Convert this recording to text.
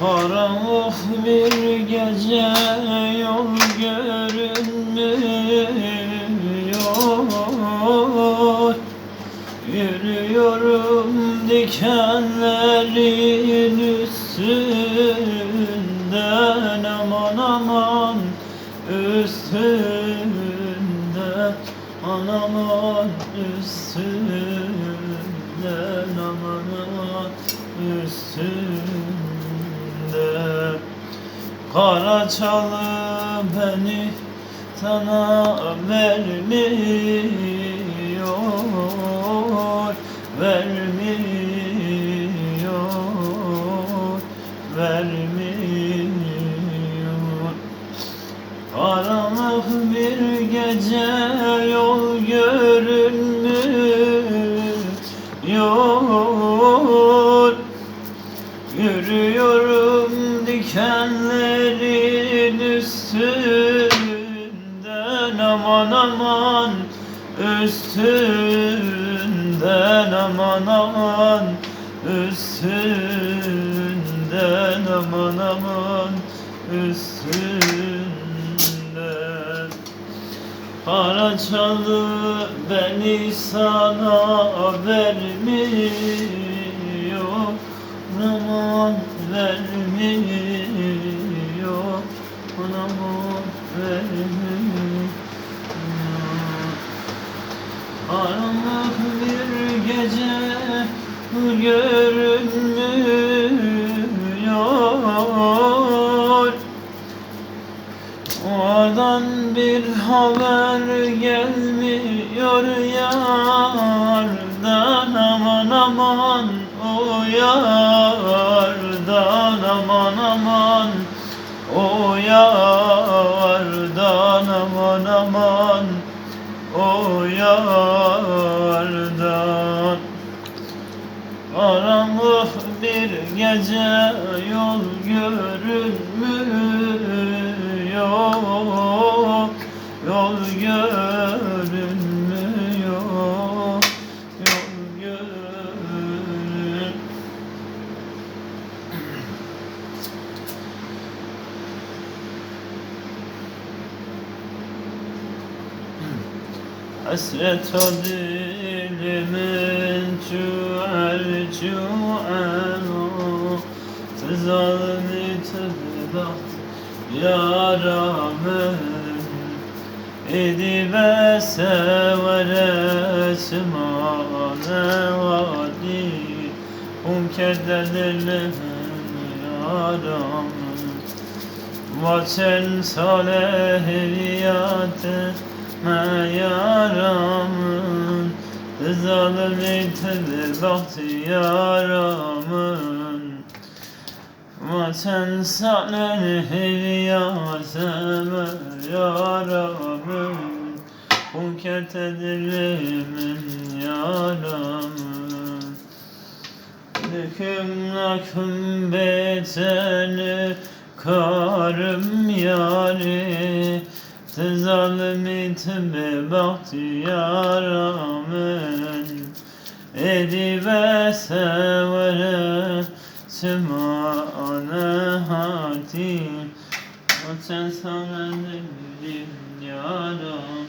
Karanlık bir gece yol görünmüyor. Yürüyorum dikenlerin üstünden aman aman üstünden aman aman üstünden aman aman üstünden Kara çalı beni sana vermiyor Vermiyor Vermiyor. Karanlık bir gece yol görünmüyor. Yürüyorum aman aman Üstünden aman aman. Üstünden aman aman. Üstünden. Kara çalı beni sana vermiyor Aman vermiyor gece görünmüyor. Oradan bir haber gelmiyor yardan aman aman o yardan o yardan. Karanlık bir gece yol görünmüyor. Yol görünmüyor Yol görün Hasret o dilimin çuel çuel Tızalını tıbbat yaramın Edibe severe simane vadi. Kum kederlerin yaramın Vaçen salehiyate me yaramın Zalimi tedir bahtiyaramın Vaçen salehiyate me yaramın. Kunket edilimin yaramın. Döküm nakım beteni karım yari Tezalimi tebe bahtiyaramın Edibe severe Simane hati Sen sana dilim yaram